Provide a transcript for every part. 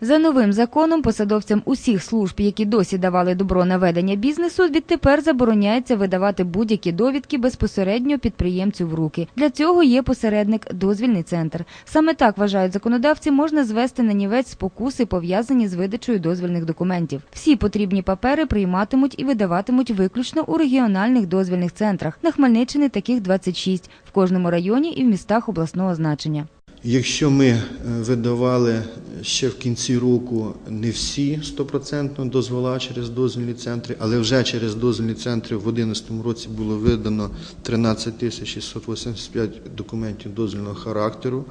За новим законом посадовцям усіх служб, які досі давали добро на ведення бізнесу, відтепер забороняється видавати будь-які довідки безпосередньо підприємцю в руки. Для цього є посередник дозвільний центр. Саме так вважають законодавці, можна звести на нівець спокуси, пов'язані з видачею дозвільних документів. Всі потрібні папери прийматимуть і видаватимуть виключно у регіональних дозвільних центрах. На Хмельниччині таких 26, в кожному районі і в містах обласного значення. Якщо ми е, видавали ще в кінці року не всі стопроцентно дозвола через дозвільні центри, але вже через дозвільні центри в 2011 році було видано 13 тисяч 685 документів дозвільного характеру,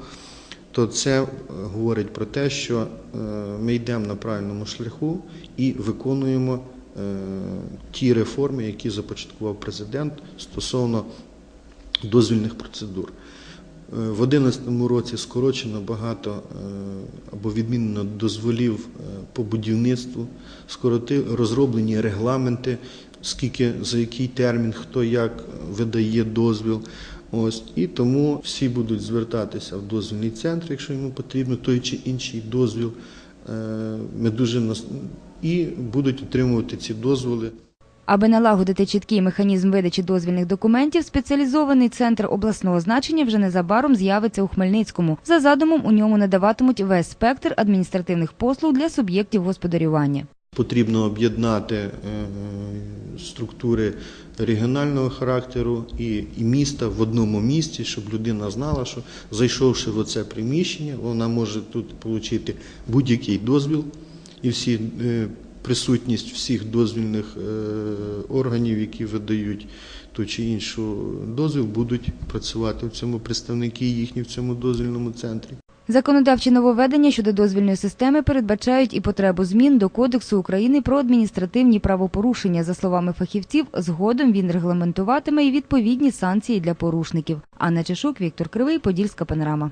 то це е, говорить про те, що е, ми йдемо на правильному шляху і виконуємо е, ті реформи, які започаткував президент стосовно дозвільних процедур. В 2011 році скорочено багато е, або відмінено дозволів е, по будівництву, скороти- розроблені регламенти, скільки за який термін, хто як видає дозвіл. Ось і тому всі будуть звертатися в дозвільний центр, якщо йому потрібно той чи інший дозвіл. Е, Ми дуже нас і будуть отримувати ці дозволи. Аби налагодити чіткий механізм видачі дозвільних документів, спеціалізований центр обласного значення вже незабаром з'явиться у Хмельницькому. За задумом у ньому надаватимуть весь спектр адміністративних послуг для суб'єктів господарювання. Потрібно об'єднати е, структури регіонального характеру і, міста в одному місті, щоб людина знала, що зайшовши в це приміщення, вона може тут отримати будь-який дозвіл і всі е, присутність всіх дозвільних е, органів, які видають ту чи іншу дозвіл, будуть працювати в цьому представники їхні в цьому дозвільному центрі. Законодавчі нововведення щодо дозвільної системи передбачають і потребу змін до Кодексу України про адміністративні правопорушення. За словами фахівців, згодом він регламентуватиме і відповідні санкції для порушників. Анна Чешук, Віктор Кривий, Подільська панорама.